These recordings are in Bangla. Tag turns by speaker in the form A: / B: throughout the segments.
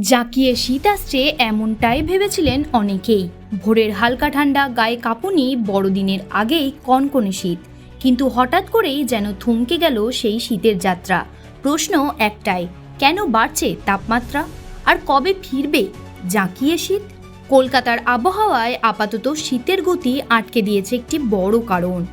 A: জাঁকিয়ে শীত আসছে এমনটাই ভেবেছিলেন অনেকেই। ভোরের হালকা ঠান্ডা, গায়ে কাঁপুনি বড়দিনের আগেই কনকনে শীত। কিন্তু হঠাৎ করেই যেন থমকে গেল সেই শীতের যাত্রা। প্রশ্ন একটাই, কেন বাড়ছে তাপমাত্রা? আর কবে ফিরবে জাঁকিয়ে শীত? কলকাতার আবহাওয়ায় আপাতত শীতের গতি আটকে দিয়েছে একটি বড় কারণ।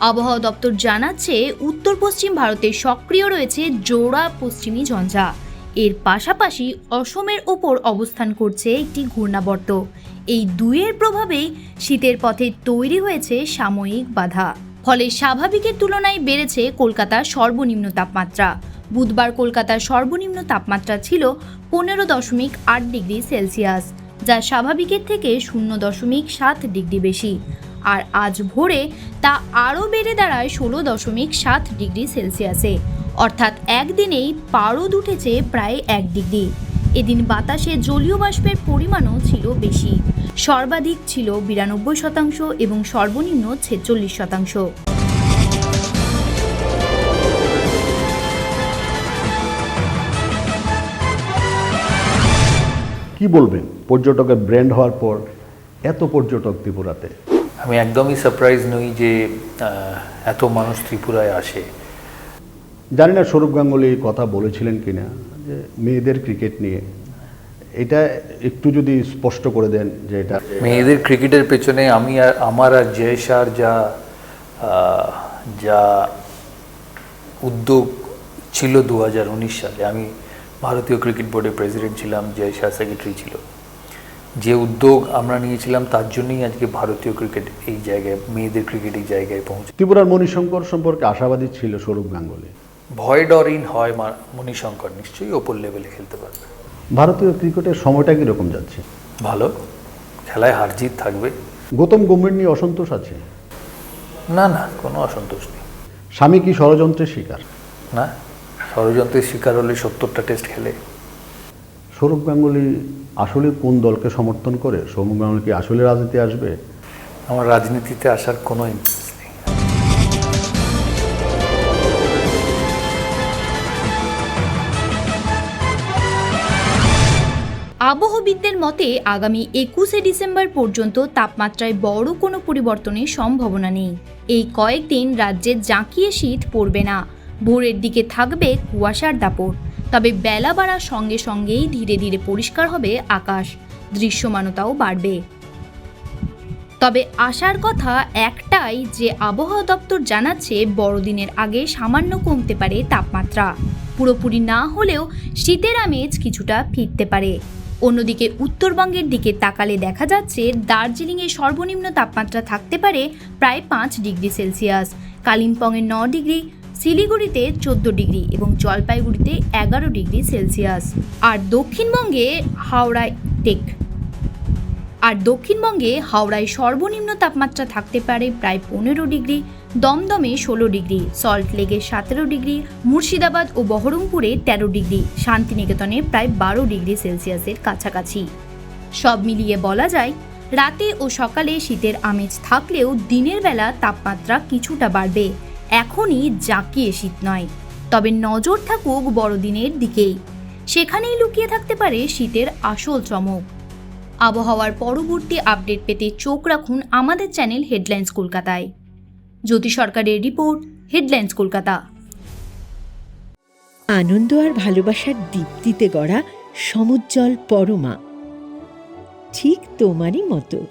A: আবহাওয়া দপ্তর জানাচ্ছে উত্তর পশ্চিম ভারতে সক্রিয় রয়েছে জোড়া পশ্চিমী ঝঞ্ঝা। এর পাশাপাশি অসমের ওপর অবস্থান করছে একটি ঘূর্ণাবর্ত। এই দুইয়ের প্রভাবেই শীতের পথে তৈরি হয়েছে সাময়িক বাধা। ফলে স্বাভাবিকের তুলনায় বেড়েছে কলকাতার সর্বনিম্ন তাপমাত্রা। বুধবার কলকাতার সর্বনিম্ন তাপমাত্রা ছিল পনেরো দশমিক আট ডিগ্রি সেলসিয়াস, যা স্বাভাবিকের থেকে শূন্য দশমিক সাত ডিগ্রি বেশি। আর আজ ভোরে তা আরও বেড়ে দাঁড়ায় ষোলো দশমিক সাত ডিগ্রি সেলসিয়াসে। অর্থাৎ একদিনেই পারদ উঠেছে প্রায় এক ডিগ্রি। এদিন বাতাসে জলীয় বাষ্পের পরিমাণও ছিল বেশি। সর্বাধিক ছিল বিরানব্বই শতাংশ এবং সর্বনিম্ন ছেচল্লিশ শতাংশ।
B: কি বলবেন? পর্যটকের ব্র্যান্ড হওয়ার পর এত পর্যটক ত্রিপুরাতে।
C: আমি একদমই সারপ্রাইজ নই যে এত মানুষ ত্রিপুরায় আসে।
B: জানি না সৌরভ গাঙ্গুলি কথা বলেছিলেন কিনা যে মেয়েদের ক্রিকেট নিয়ে। এটা একটু যদি স্পষ্ট করে দেন যে এটা
C: মেয়েদের ক্রিকেটের পেছনে আমি আর আমার আর জয়সার যা যা উদ্যোগ ছিল দু হাজার উনিশ সালে আমি ভারতীয় ক্রিকেট বোর্ডের প্রেসিডেন্ট ছিলাম জয়সার সেক্রেটারি ছিল। যে উদ্যোগ আমরা নিয়েছিলাম তার জন্যই আজকে ভারতীয় ক্রিকেট এই জায়গায় মেয়েদের ক্রিকেট এই জায়গায় পৌঁছে
B: ত্রিপুরার মণিশঙ্কর সম্পর্কে আশাবাদী ছিল সৌরভ গাঙ্গুলি।
C: ভয় ডরিন হয় মা- মণিশঙ্কর নিশ্চয়ই ওপর লেভেলে খেলতে পারবে।
B: ভারতীয় ক্রিকেটের সময়টা কীরকম যাচ্ছে?
C: ভালো। খেলায় হার জিত থাকবে।
B: গৌতম গম্ভীর নিয়ে অসন্তোষ আছে?
C: না না কোনো অসন্তোষ নেই।
B: স্বামী কি ষড়যন্ত্রের শিকার?
C: না ষড়যন্ত্রের শিকার হলে সত্তরটা টেস্ট খেলে।
B: সৌরভ গাঙ্গুলি আসলে কোন দলকে সমর্থন করে? সৌরভ গাঙ্গুলি কি আসলে রাজনীতি আসবে?
C: আমার রাজনীতিতে আসার কোনো
A: আবহবিদদের মতে, আগামী একুশে ডিসেম্বর পর্যন্ত তাপমাত্রায় বড় কোনো পরিবর্তনের সম্ভাবনা নেই। এই কয়েকদিন রাজ্যে জাঁকিয়ে শীত পড়বে না। ভোরের দিকে থাকবে কুয়াশার দাপট। তবে বেলা বাড়ার সঙ্গে সঙ্গেই ধীরে ধীরে পরিষ্কার হবে আকাশ। দৃশ্যমানতাও বাড়বে। তবে আশার কথা একটাই যে, আবহাওয়া দপ্তর জানাচ্ছে, বড়দিনের আগে সামান্য কমতে পারে তাপমাত্রা। পুরোপুরি না হলেও শীতের আমেজ কিছুটা ফিরতে পারে। অন্যদিকে উত্তরবঙ্গের দিকে তাকালে দেখা যাচ্ছে দার্জিলিংয়ে সর্বনিম্ন তাপমাত্রা থাকতে পারে প্রায় পাঁচ ডিগ্রি সেলসিয়াস। কালিম্পংয়ে ন ডিগ্রি, শিলিগুড়িতে চোদ্দ ডিগ্রি এবং জলপাইগুড়িতে এগারো ডিগ্রি সেলসিয়াস। আর দক্ষিণবঙ্গে হাওড়ায় টেক। আর দক্ষিণবঙ্গে হাওড়ায় সর্বনিম্ন তাপমাত্রা থাকতে পারে প্রায় পনেরো ডিগ্রি। দমদমে ষোলো ডিগ্রি, সল্ট লেগে সতেরো ডিগ্রি, মুর্শিদাবাদ ও বহরমপুরে তেরো ডিগ্রি, শান্তিনিকেতনে প্রায় বারো ডিগ্রি সেলসিয়াসের কাছাকাছি। সব মিলিয়ে বলা যায়, রাতে ও সকালে শীতের আমেজ থাকলেও দিনের বেলা তাপমাত্রা কিছুটা বাড়বে। এখনই জাঁকিয়ে শীত নয়। তবে নজর থাকুক বড়দিনের দিকেই। সেখানেই লুকিয়ে থাকতে পারে শীতের আসল চমক। আবহাওয়ার পরবর্তী আপডেট পেতে চোখ রাখুন আমাদের চ্যানেল হেডলাইন্স কলকাতায়। জ্যোতি সরকারের রিপোর্ট হেডলাইন্স কলকাতা।
D: আনন্দ আর ভালোবাসার দীপ্তিতে গড়া সমুজ্জ্বল পরমা। ঠিক তোমারই মতো।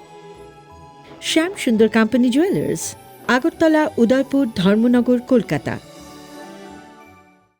D: Shyam Sundar company jewellers Agartala, Udaipur, Dharmanagar, Kolkata.